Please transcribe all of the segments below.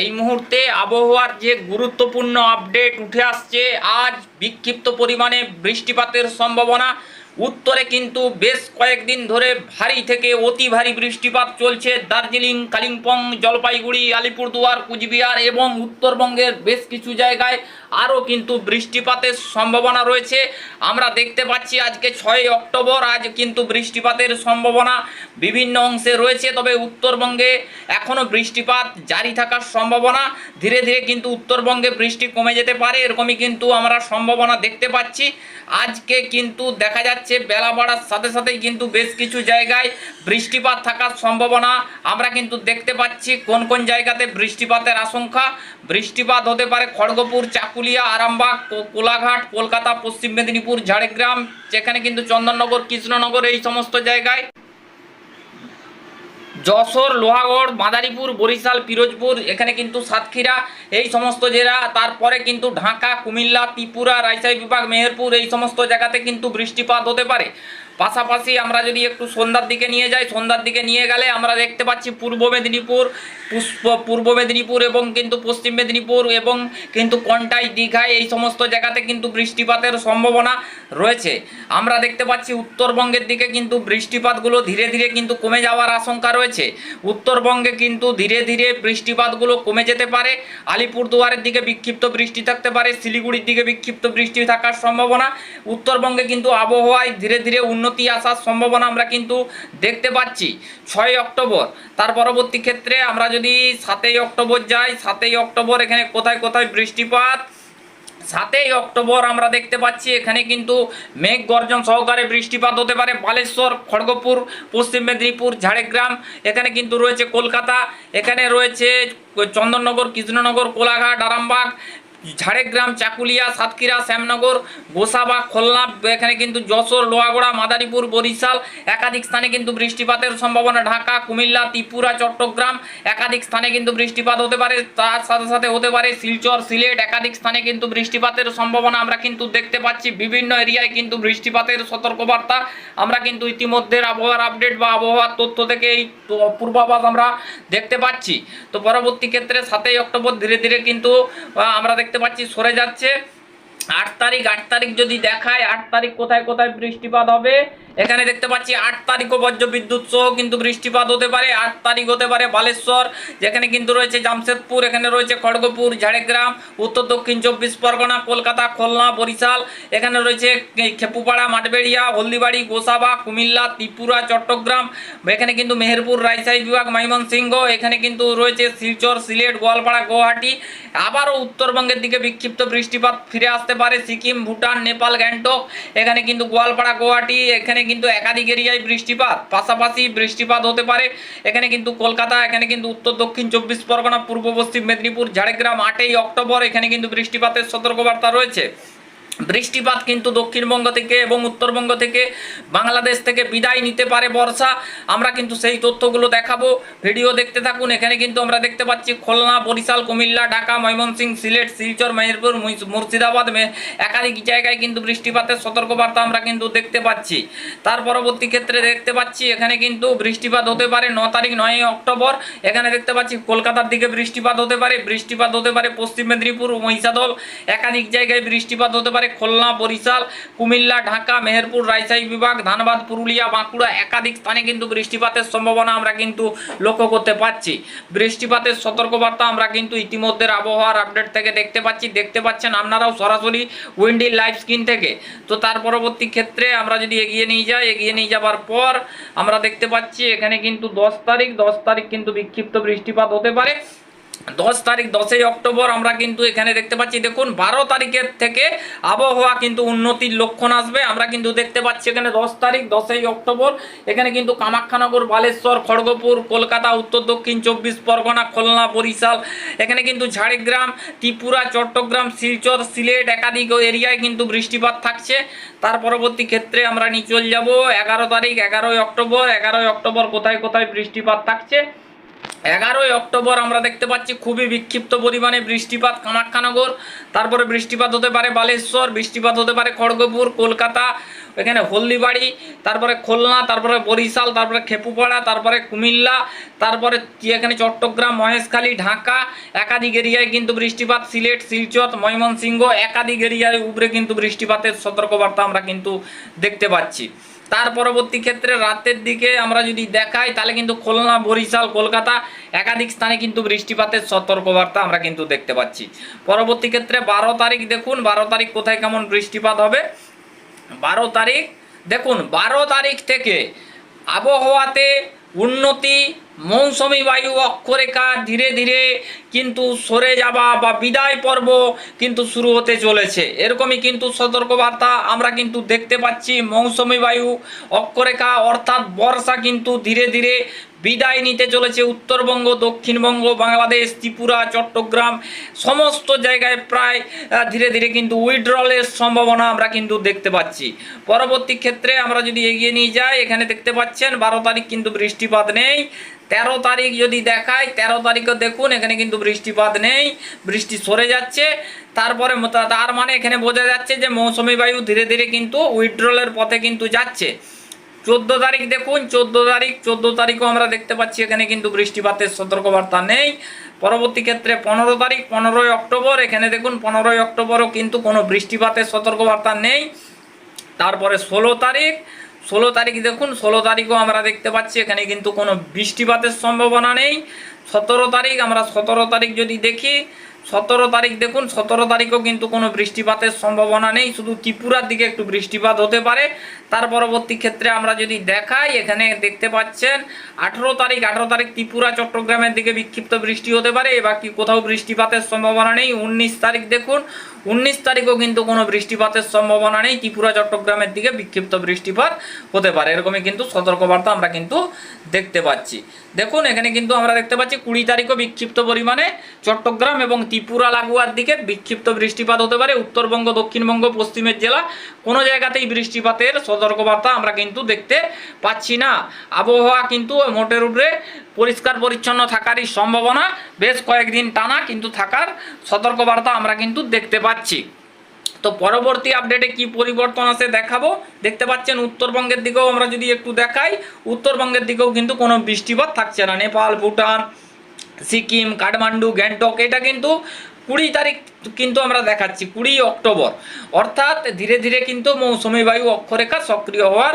এই মুহূর্তে আবহাওয়ার যে গুরুত্বপূর্ণ আপডেট উঠে আসছে, আজ বিক্ষিপ্ত পরিমাণে বৃষ্টিপাতের সম্ভাবনা। উত্তরে কিন্তু বেশ কয়েকদিন ধরে ভারী থেকে অতি ভারী বৃষ্টিপাত চলছে দার্জিলিং, কালিম্পং, জলপাইগুড়ি, আলিপুরদুয়ার, কুচবিহার এবং উত্তরবঙ্গের বেশ কিছু জায়গায়। আরও কিন্তু বৃষ্টিপাতের সম্ভাবনা রয়েছে। আমরা দেখতে পাচ্ছি আজকে ছয় অক্টোবর, আজ কিন্তু বৃষ্টিপাতের সম্ভাবনা বিভিন্ন অংশে রয়েছে। তবে উত্তরবঙ্গে এখনও বৃষ্টিপাত জারি থাকার সম্ভাবনা। ধীরে ধীরে কিন্তু উত্তরবঙ্গে বৃষ্টি কমে যেতে পারে, এরকমই কিন্তু আমরা সম্ভাবনা দেখতে পাচ্ছি। আজকে কিন্তু দেখা যাচ্ছে বেলা বাড়ার সাথে সাথেই কিন্তু বেশ কিছু জায়গায় বৃষ্টিপাত থাকার সম্ভাবনা। আমরা কিন্তু দেখতে পাচ্ছি কোন কোন জায়গাতে বৃষ্টিপাতের আশঙ্কা। বৃষ্টিপাত হতে পারে খড়গপুর চাকুলিয়া আরামবাগ কোলাঘাট, কলকাতা, পশ্চিম মেদিনীপুর, ঝাড়গ্রাম, যেখানে কিন্তু চন্দননগর, কৃষ্ণনগর এই সমস্ত জায়গায়। যশোর, লোহাগড়, মাদারীপুর, বরিশাল, পিরোজপুর, এখানে কিন্তু সাতক্ষীরা এই সমস্ত জেলা। তারপরে কিন্তু ঢাকা, কুমিল্লা, ত্রিপুরা, রাজশাহী বিভাগ, মেহেরপুর এই সমস্ত জায়গাতে কিন্তু বৃষ্টিপাত হতে পারে। পাশাপাশি আমরা যদি একটু সন্ধ্যার দিকে নিয়ে যাই, সন্ধ্যার দিকে নিয়ে গেলে আমরা দেখতে পাচ্ছি পূর্ব মেদিনীপুর, পুষ্প, পূর্ব মেদিনীপুর এবং কিন্তু পশ্চিম মেদিনীপুর এবং কিন্তু কন্টাই দীঘায় এই সমস্ত জায়গাতে কিন্তু বৃষ্টিপাতের সম্ভাবনা রয়েছে। আমরা দেখতে পাচ্ছি উত্তরবঙ্গের দিকে কিন্তু বৃষ্টিপাতগুলো ধীরে ধীরে কিন্তু কমে যাওয়ার আশঙ্কা রয়েছে। উত্তরবঙ্গে কিন্তু ধীরে ধীরে বৃষ্টিপাতগুলো কমে যেতে পারে। আলিপুরদুয়ারের দিকে বিক্ষিপ্ত বৃষ্টি থাকতে পারে, শিলিগুড়ির দিকে বিক্ষিপ্ত বৃষ্টি থাকার সম্ভাবনা। উত্তরবঙ্গে কিন্তু আবহাওয়ায় ধীরে ধীরে উন্নতি আসার সম্ভাবনা আমরা কিন্তু দেখতে পাচ্ছি। ছয় অক্টোবর, তার পরবর্তী ক্ষেত্রে আমরা যদি সাতই অক্টোবর যাই, সাতই অক্টোবর এখানে কোথায় কোথায় বৃষ্টিপাত? সাতই অক্টোবর আমরা দেখতে পাচ্ছি এখানে কিন্তু মেঘ গর্জন সহকারে বৃষ্টিপাত হতে পারে। বালেশ্বর, খড়গপুর, পশ্চিম মেদিনীপুর, ঝাড়গ্রাম, এখানে কিন্তু রয়েছে কলকাতা, এখানে রয়েছে চন্দননগর, কৃষ্ণনগর, কোলাঘাট, আরামবাগ ঝাড়গ্রাম, চাকুলিয়া, সাতক্ষীরা, শ্যামনগর, গোসাবা, খুলনা, এখানে কিন্তু যশোর, লোহাগড়া, মাদারীপুর, বরিশাল, একাধিক স্থানে কিন্তু বৃষ্টিপাতের সম্ভাবনা। ঢাকা, কুমিল্লা, ত্রিপুরা, চট্টগ্রাম, একাধিক স্থানে কিন্তু বৃষ্টিপাত হতে পারে। তার সাথে সাথে হতে পারে শিলচর, সিলেট, একাধিক স্থানে কিন্তু বৃষ্টিপাতের সম্ভাবনা আমরা কিন্তু দেখতে পাচ্ছি। বিভিন্ন এরিয়ায় কিন্তু বৃষ্টিপাতের সতর্কবার্তা আমরা কিন্তু ইতিমধ্যে আবহাওয়ার আপডেট বা আবহাওয়ার তথ্য থেকে এই পূর্বাভাস আমরা দেখতে পাচ্ছি। তো পরবর্তী ক্ষেত্রে সাতই অক্টোবর ধীরে ধীরে কিন্তু আমরা দেখতে পাচ্ছি সরে যাচ্ছে। আট তারিখ আট তারিখ যদি দেখায়, আট তারিখ কোথায় কোথায় বৃষ্টিপাত হবে? এখানে দেখতে পাচ্ছি আট তারিখও বজ্র বিদ্যুৎ সহ কিন্তু বৃষ্টিপাত হতে পারে। আট তারিখ হতে পারে বালেশ্বর, যেখানে কিন্তু রয়েছে জামশেদপুর, এখানে রয়েছে খড়গপুর, ঝাড়গ্রাম, উত্তর দক্ষিণ চব্বিশ পরগনা, কলকাতা, খুলনা, বরিশাল, এখানে রয়েছে খেপুপাড়া, মাঠবেড়িয়া, হলদিবাড়ি, গোসাবা, কুমিল্লা, ত্রিপুরা, চট্টগ্রাম, এখানে কিন্তু মেহেরপুর, রাজশাহী বিভাগ, ময়মনসিংহ, এখানে কিন্তু রয়েছে শিলচর, সিলেট, গোয়ালপাড়া, গুয়াহাটি, আবারও উত্তরবঙ্গের দিকে বিক্ষিপ্ত বৃষ্টিপাত ফিরে আসতে পারে সিকিম, ভুটান, নেপাল, গ্যাংটক। এখানে কিন্তু গোয়ালপাড়া, গুয়াহাটি, এখানে কিন্তু একাধিক এরিয়ায় বৃষ্টিপাত। পাশাপাশি বৃষ্টিপাত হতে পারে এখানে কিন্তু কলকাতা, এখানে কিন্তু উত্তর, দক্ষিণ, চব্বিশ পরগনা, পূর্ব পশ্চিম মেদিনীপুর, ঝাড়গ্রাম, আটই অক্টোবর এখানে কিন্তু বৃষ্টিপাতের সতর্কবার্তা রয়েছে। বৃষ্টিপাত কিন্তু দক্ষিণবঙ্গ থেকে এবং উত্তরবঙ্গ থেকে বাংলাদেশ থেকে বিদায় নিতে পারে বর্ষা। আমরা কিন্তু সেই তথ্যগুলো দেখাবো। ভিডিও দেখতে থাকুন। এখানে কিন্তু আমরা দেখতে পাচ্ছি খুলনা, বরিশাল, কুমিল্লা, ঢাকা, ময়মনসিংহ, সিলেট, শিলচর, মেহেরপুর মুর্শিদাবাদ একাধিক জায়গায় কিন্তু বৃষ্টিপাতের সতর্কবার্তা আমরা কিন্তু দেখতে পাচ্ছি। তার পরবর্তী ক্ষেত্রে দেখতে পাচ্ছি এখানে কিন্তু বৃষ্টিপাত হতে পারে ন তারিখ নয় অক্টোবর। এখানে দেখতে পাচ্ছি কলকাতার দিকে বৃষ্টিপাত হতে পারে, বৃষ্টিপাত হতে পারে পশ্চিম মেদিনীপুর, মহিষাদল। একাধিক জায়গায় বৃষ্টিপাত হতে পারে। খুলনা, বরিশাল, কুমিল্লা, ঢাকা, মেহেরপুর, রাজশাহী বিভাগ, ধানবাদ, পুরুলিয়া, বাঁকুড়া একাধিক স্থানে কিন্তু বৃষ্টিপাতের সম্ভাবনা আমরা কিন্তু লক্ষ্য করতে পাচ্ছি। বৃষ্টিপাতের সতর্কবার্তা আমরা কিন্তু ইতিমধ্যে আবহাওয়ার আপডেট থেকে দেখতে পাচ্ছি। দেখতে পাচ্ছেন আপনারাও সরাসরি উইন্ডি লাইভ স্ক্রিন থেকে। তো তার পরবর্তী ক্ষেত্রে আমরা যদি এগিয়ে নিয়ে যাই, এগিয়ে নিয়ে যাবার পর আমরা দেখতে পাচ্ছি এখানে কিন্তু দশ তারিখ দশ তারিখ কিন্তু বিক্ষিপ্ত বৃষ্টিপাত হতে পারে। দশ তারিখ দশই অক্টোবর আমরা কিন্তু এখানে দেখতে পাচ্ছি, দেখুন, বারো তারিখের থেকে আবহাওয়া কিন্তু উন্নতির লক্ষণ আসবে। আমরা কিন্তু দেখতে পাচ্ছি এখানে দশ তারিখ, দশই অক্টোবর। এখানে কিন্তু কামাখ্যানগর, বালেশ্বর, খড়গপুর, কলকাতা, উত্তর দক্ষিণ, চব্বিশ পরগনা, খুলনা, বরিশাল, এখানে কিন্তু ঝাড়গ্রাম, ত্রিপুরা, চট্টগ্রাম, শিলচর, সিলেট একাধিক এরিয়ায় কিন্তু বৃষ্টিপাত থাকছে। তার পরবর্তী ক্ষেত্রে আমরা নিয়ে চলে যাব। এগারো তারিখ, এগারোই অক্টোবর এগারোই অক্টোবর কোথায় কোথায় বৃষ্টিপাত থাকছে? এগারোই অক্টোবর আমরা দেখতে পাচ্ছি খুবই বিক্ষিপ্ত পরিমাণে বৃষ্টিপাত কামাখ্যানগর। তারপরে বৃষ্টিপাত হতে পারে বালেশ্বর, বৃষ্টিপাত হতে পারে খড়গপুর, কলকাতা, এখানে হলদিবাড়ি, তারপরে খুলনা, তারপরে বরিশাল, তারপরে খেপুপাড়া, তারপরে কুমিল্লা, তারপরে এখানে চট্টগ্রাম, মহেশখালী, ঢাকা, একাধিক এরিয়ায় কিন্তু বৃষ্টিপাত। সিলেট, শিলচর, ময়মনসিংহ একাধিক এরিয়ায় উপরে কিন্তু বৃষ্টিপাতের সতর্কবার্তা আমরা কিন্তু দেখতে পাচ্ছি। তার পরবর্তী ক্ষেত্রে রাতের দিকে আমরা যদি দেখাই, তাহলে কিন্তু খুলনা, বরিশাল, কলকাতা একাধিক স্থানে কিন্তু বৃষ্টিপাতের সতর্কবার্তা আমরা কিন্তু দেখতে পাচ্ছি। পরবর্তী ক্ষেত্রে বারো তারিখ দেখুন, বারো তারিখ কোথায় কেমন বৃষ্টিপাত হবে? বারো তারিখ, দেখুন, বারো তারিখ থেকে আবহাওয়াতে উন্নতি মৌসুমি বায়ু অক্ষরেখা ধীরে ধীরে কিন্তু সরে যাওয়া বা বিদায় পর্ব কিন্তু শুরু হতে চলেছে। এরকমই কিন্তু সতর্কবার্তা আমরা কিন্তু দেখতে পাচ্ছি মৌসুমি বায়ু অক্ষরেখা অর্থাৎ বর্ষা কিন্তু ধীরে ধীরে বিদায় নিতে চলেছে উত্তরবঙ্গ, দক্ষিণবঙ্গ, বাংলাদেশ, ত্রিপুরা, চট্টগ্রাম, সমস্ত জায়গায় প্রায় ধীরে ধীরে কিন্তু উইড্রলের সম্ভাবনা আমরা কিন্তু দেখতে পাচ্ছি। পরবর্তী ক্ষেত্রে আমরা যদি এগিয়ে নিয়ে যাই, এখানে দেখতে পাচ্ছেন বারো তারিখ কিন্তু বৃষ্টিপাত নেই। তেরো তারিখ যদি দেখায় তেরো তারিখও দেখুন, এখানে কিন্তু বৃষ্টিপাত নেই, বৃষ্টি সরে যাচ্ছে। তারপরে তার মানে এখানে বোঝা যাচ্ছে যে মৌসুমি বায়ু ধীরে ধীরে কিন্তু উইড্রলের পথে কিন্তু যাচ্ছে। চোদ্দ তারিখ দেখুন, চোদ্দ তারিখ, চোদ্দ তারিখও আমরা দেখতে পাচ্ছি, এখানে কিন্তু বৃষ্টিপাতের সতর্কবার্তা নেই। পরবর্তী ক্ষেত্রে পনেরো তারিখ, পনেরোই অক্টোবর, এখানে দেখুন, পনেরোই অক্টোবরও কিন্তু কোনো বৃষ্টিপাতের সতর্কবার্তা নেই। তারপরে ষোলো তারিখ ষোলো তারিখ দেখুন, ষোলো তারিখও আমরা দেখতে পাচ্ছি, এখানে কিন্তু কোনো বৃষ্টিপাতের সম্ভাবনা নেই। সতেরো তারিখ, আমরা সতেরো তারিখ যদি দেখি সতেরো তারিখ দেখুন, সতেরো তারিখও কিন্তু কোনো বৃষ্টিপাতের সম্ভাবনা নেই, শুধু ত্রিপুরার দিকে একটু বৃষ্টিপাত হতে পারে। তার পরবর্তী ক্ষেত্রে আমরা যদি দেখাই, এখানে দেখতে পাচ্ছেন, আঠেরো তারিখ আঠেরো তারিখ ত্রিপুরা, চট্টগ্রামের দিকে বিক্ষিপ্ত বৃষ্টি হতে পারে, এবার বাকি কোথাও বৃষ্টিপাতের সম্ভাবনা নেই। উনিশ তারিখ দেখুন উনিশ তারিখও কিন্তু কোনো বৃষ্টিপাতের সম্ভাবনা নেই। ত্রিপুরা, চট্টগ্রামের দিকে বিক্ষিপ্ত বৃষ্টিপাত হতে পারে। এরকমই কিন্তু সতর্কবার্তা আমরা কিন্তু দেখতে পাচ্ছি। দেখুন, এখানে কিন্তু আমরা দেখতে পাচ্ছি কুড়ি তারিখও বিক্ষিপ্ত পরিমাণে। চট্টগ্রাম এবং ত্রিপুরা লাগোয়ার দিকে বিক্ষিপ্ত বৃষ্টিপাত হতে পারে। উত্তরবঙ্গ, দক্ষিণবঙ্গ, পশ্চিমের জেলা কোনো জায়গাতেই বৃষ্টিপাতের সতর্কবার্তা আমরা কিন্তু দেখতে পাচ্ছি না। আবহাওয়া কিন্তু মোটের উপরে পরিষ্কার পরিচ্ছন্ন থাকারই সম্ভাবনা। বেশ কয়েকদিন টানা কিন্তু থাকার সতর্কবার্তা আমরা কিন্তু দেখতে পাচ্ছি। তো পরবর্তী আপডেটে কি পরিবর্তন আছে দেখাবো? দেখতে পাচ্ছেন উত্তরবঙ্গের দিকেও আমরা যদি একটু দেখাই, উত্তরবঙ্গের দিকেও কিন্তু কোনো বৃষ্টিপাত থাকছে না। নেপাল, ভুটান, সিকিম, কাঠমান্ডু, গ্যাংটক, এটা কিন্তু কুড়ি তারিখ কিন্তু আমরা দেখাচ্ছি কুড়ি অক্টোবর। অর্থাৎ ধীরে ধীরে কিন্তু মৌসুমি বায়ু অক্ষরেখা সক্রিয় হওয়ার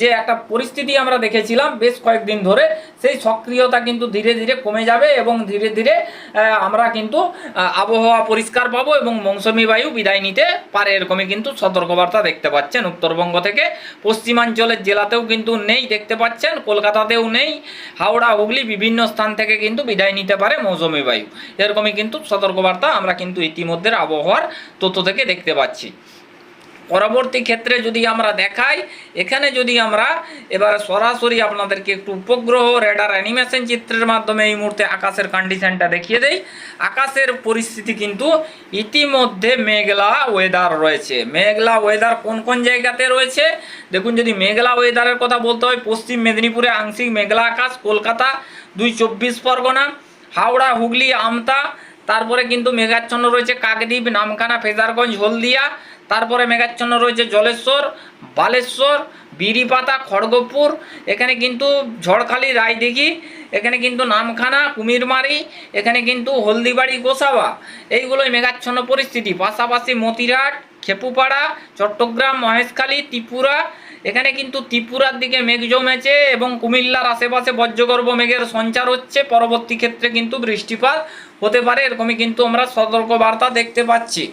যে একটা পরিস্থিতি আমরা দেখেছিলাম বেশ কয়েকদিন ধরে, সেই সক্রিয়তা কিন্তু ধীরে ধীরে কমে যাবে এবং ধীরে ধীরে আমরা কিন্তু আবহাওয়া পরিষ্কার পাবো এবং মৌসুমি বায়ু বিদায় নিতে পারে এরকমই কিন্তু সতর্কবার্তা দেখতে পাচ্ছেন। উত্তরবঙ্গ থেকে পশ্চিমাঞ্চলের জেলাতেও কিন্তু নেই দেখতে পাচ্ছেন, কলকাতাতেও নেই, হাওড়া, হুগলি বিভিন্ন স্থান থেকে কিন্তু বিদায় নিতে পারে মৌসুমি বায়ু। এরকমই কিন্তু সতর্কবার্তা আমরা কিন্তু ইতিমধ্যে আবহাওয়ার তথ্য থেকে দেখতে পাচ্ছি। পরবর্তী ক্ষেত্রে যদি আমরা দেখাই, এখানে যদি আমরা এবার সরাসরি আপনাদেরকে একটু উপগ্রহ রেডার অ্যানিমেশন চিত্রের মাধ্যমে এই মুহূর্তে আকাশের কন্ডিশনটা দেখিয়ে দেই। আকাশের পরিস্থিতি কিন্তু ইতিমধ্যে মেঘলা ওয়েদার রয়েছে। মেঘলা ওয়েদার কোন কোন জায়গাতে রয়েছে? দেখুন, যদি মেঘলা ওয়েদারের কথা বলতে হয়, পশ্চিম মেদিনীপুরে আংশিক মেঘলা আকাশ, কলকাতা দুই চব্বিশ পরগনা, হাওড়া, হুগলি, আমতা তারপরে কিন্তু মেঘাচ্ছন্ন রয়েছে কাকদ্বীপ, নামখানা, ফেজারগঞ্জ, হলদিয়া, তারপরে মেঘাচ্ছন্ন রয়েছে জলেশ্বর, বালেশ্বর, বিড়িপাতা, খড়গপুর, এখানে কিন্তু ঝড়খালি, রায়দিঘি, এখানে কিন্তু নামখানা, কুমিরমারি, এখানে কিন্তু হলদিবাড়ি, গোসাবা, এইগুলোই মেঘাচ্ছন্ন পরিস্থিতি। পাশাপাশি মতিরাট খেপুপাড়া, চট্টগ্রাম, মহেশখালী, ত্রিপুরা, এখানে কিন্তু ত্রিপুরার দিকে মেঘ জমেছে এবং কুমিল্লার আশেপাশে বজ্রগর্ভ মেঘের সঞ্চার হচ্ছে। পরবর্তী ক্ষেত্রে কিন্তু বৃষ্টিপাত হতে পারে, এরকমই কিন্তু আমরা সতর্কবার্তা দেখতে পাচ্ছি।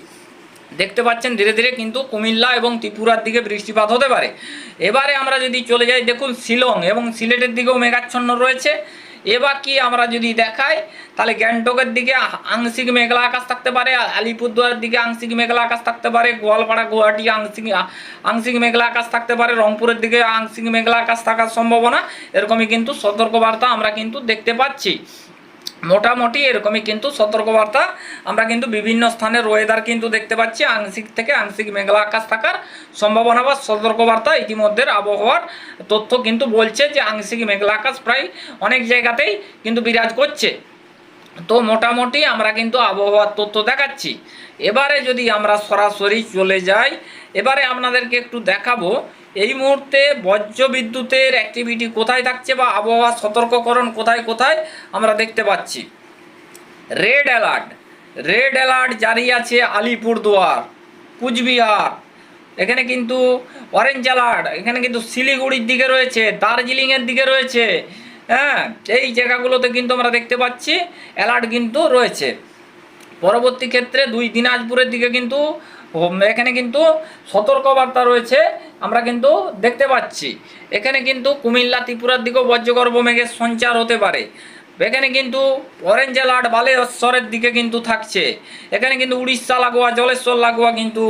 দেখতে পাচ্ছেন, ধীরে ধীরে কিন্তু কুমিল্লা এবং ত্রিপুরার দিকে বৃষ্টিপাত হতে পারে। এবারে আমরা যদি চলে যাই, দেখুন শিলং এবং সিলেটের দিকেও মেঘাচ্ছন্ন রয়েছে। এবার কি আমরা যদি দেখাই, তাহলে গ্যাংটকের দিকে আংশিক মেঘলা আকাশ থাকতে পারে আ- আলিপুরদুয়ারের দিকে আংশিক মেঘলা আকাশ থাকতে পারে, গোয়ালপাড়া, গুয়াহাটি আংশিক আংশিক মেঘলা আকাশ থাকতে পারে, রংপুরের দিকে আংশিক মেঘলা আকাশ থাকার সম্ভাবনা, এরকমই কিন্তু সতর্কবার্তা আমরা কিন্তু দেখতে পাচ্ছি। মোটামুটি এরকমই কিন্তু সতর্কবার্তা। আমরা কিন্তু বিভিন্ন স্থানের ওয়েদার কিন্তু দেখতে পাচ্ছি, আংশিক থেকে আংশিক মেঘলা আকাশ থাকার সম্ভাবনা বা সতর্কবার্তা ইতিমধ্যে আবহাওয়ার তথ্য কিন্তু বলছে যে, আংশিক মেঘলা আকাশ প্রায় অনেক জায়গাতেই কিন্তু বিরাজ করছে। তো মোটামুটি আমরা কিন্তু আবহাওয়ার তথ্য দেখাচ্ছি। এবারে যদি আমরা সরাসরি চলে যাই, এবারে আপনাদেরকে একটু দেখাবো, এই মুহূর্তে বজ্র বিদ্যুতের অ্যাক্টিভিটি কোথায় থাকছে বা আবহাওয়া সতর্ককরণ কোথায় কোথায় আমরা দেখতে পাচ্ছি। রেড অ্যালার্ট রেড অ্যালার্ট জারি আছে আলিপুরদুয়ার, কুচবিহার, এখানে কিন্তু অরেঞ্জ অ্যালার্ট এখানে কিন্তু শিলিগুড়ির দিকে রয়েছে, দার্জিলিংয়ের দিকে রয়েছে হ্যাঁ এই জায়গাগুলোতে কিন্তু আমরা দেখতে পাচ্ছি অ্যালার্ট কিন্তু রয়েছে। পরবর্তী ক্ষেত্রে দুই দিনাজপুরের দিকে কিন্তু এখানে কিন্তু সতর্কবার্তা রয়েছে, আমরা কিন্তু দেখতে পাচ্ছি। এখানে কিন্তু কুমিল্লা, ত্রিপুরার দিকেও বজ্রগর্ভ মেঘের সঞ্চার হতে পারে। এখানে কিন্তু অরেঞ্জ অ্যালার্ট বালেশ্বরের দিকে কিন্তু থাকছে। এখানে কিন্তু উড়িষ্যা, লাগোয়া, জলেশ্বর, লাগোয়া কিন্তু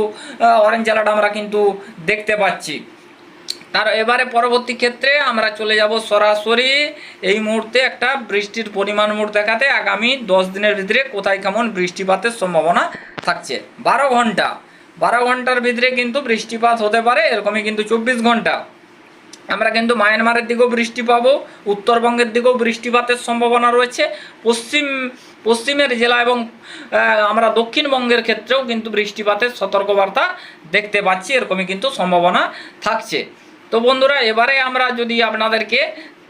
অরেঞ্জ অ্যালার্ট আমরা কিন্তু দেখতে পাচ্ছি। তার এবারে পরবর্তী ক্ষেত্রে আমরা চলে যাব সরাসরি এই মুহূর্তে একটা বৃষ্টির পরিমাণ মোট দেখাতে। আগামী দশ দিনের ভিতরে কোথায় কেমন বৃষ্টিপাতের সম্ভাবনা থাকছে? বারো ঘণ্টা। বারো ঘণ্টার ভিতরে কিন্তু বৃষ্টিপাত হতে পারে, এরকমই কিন্তু চব্বিশ ঘণ্টা। আমরা কিন্তু মায়ানমারের দিকেও বৃষ্টি পাবো, উত্তরবঙ্গের দিকেও বৃষ্টিপাতের সম্ভাবনা রয়েছে। পশ্চিম, পশ্চিমের জেলা এবং আমরা দক্ষিণবঙ্গের ক্ষেত্রেও কিন্তু বৃষ্টিপাতের সতর্কবার্তা দেখতে পাচ্ছি, এরকমই কিন্তু সম্ভাবনা থাকছে। তো বন্ধুরা, এবারে আমরা যদি আপনাদেরকে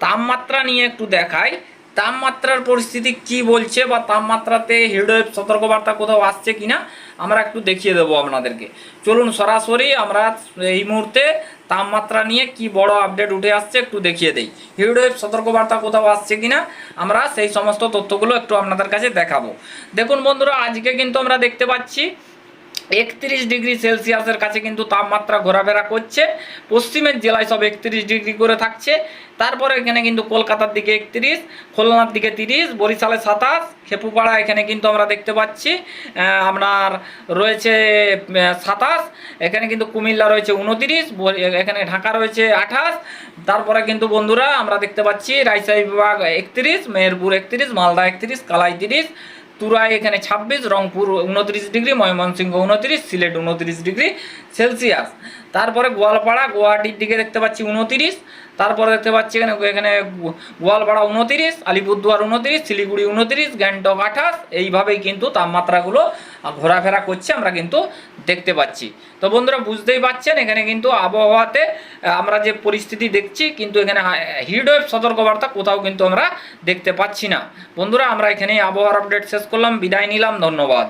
তাপমাত্রা নিয়ে একটু দেখাই, তাপমাত্রার পরিস্থিতি কি বলছে বা তাপমাত্রাতে হিডওয়েভ সতর্কবার্তা কোথাও আসছে কিনা, আমরা একটু দেখিয়ে দেবো আপনাদেরকে। চলুন সরাসরি আমরা এই মুহূর্তে তাপমাত্রা নিয়ে কি বড় আপডেট উঠে আসছে একটু দেখিয়ে দেই। হিডওয়েভ সতর্কবার্তা কোথাও আসছে কিনা, আমরা সেই সমস্ত তথ্যগুলো একটু আপনাদের কাছে দেখাবো। দেখুন বন্ধুরা, আজকে কিন্তু আমরা দেখতে পাচ্ছি একত্রিশ ডিগ্রি সেলসিয়াসের কাছে কিন্তু তাপমাত্রা ঘোরাফেরা করছে। পশ্চিমের জেলায় সব একত্রিশ ডিগ্রি করে থাকছে। তারপরে এখানে কিন্তু কলকাতার দিকে একত্রিশ, খুলনার দিকে তিরিশ, বরিশালে সাতাশ খেপুপাড়া এখানে কিন্তু আমরা দেখতে পাচ্ছি। আপনার রয়েছে সাতাশ, এখানে কিন্তু কুমিল্লা রয়েছে উনতিরিশ এখানে ঢাকা রয়েছে আঠাশ। তারপরে কিন্তু বন্ধুরা আমরা দেখতে পাচ্ছি, রাজশাহী বিভাগ একত্রিশ, মেহেরপুর একত্রিশ, মালদা একত্রিশ, কালাই তিরিশ তুরাই এখানে ছাব্বিশ রংপুর উনত্রিশ ডিগ্রি ময়মনসিংহ উনত্রিশ সিলেট উনত্রিশ ডিগ্রি সেলসিয়াস। তারপরে গোয়ালপাড়া, গুয়াহাটির দিকে দেখতে পাচ্ছি উনতিরিশ, তারপরে দেখতে পাচ্ছি এখানে এখানে গোয়ালপাড়া উনতিরিশ, আলিপুরদুয়ার উনতিরিশ, শিলিগুড়ি উনতিরিশ, গ্যাংটক আঠাশ, এইভাবেই কিন্তু তাপমাত্রাগুলো ঘোরাফেরা করছে আমরা কিন্তু দেখতে পাচ্ছি। তো বন্ধুরা বুঝতেই পাচ্ছেন, এখানে কিন্তু আবহাওয়াতে আমরা যে পরিস্থিতি দেখছি, কিন্তু এখানে হিটওয়েভ সতর্কবার্তা কোথাও কিন্তু আমরা দেখতে পাচ্ছি না। বন্ধুরা আমরা এখানেই আবহাওয়ার আপডেট শেষ করলাম, বিদায় নিলাম, ধন্যবাদ।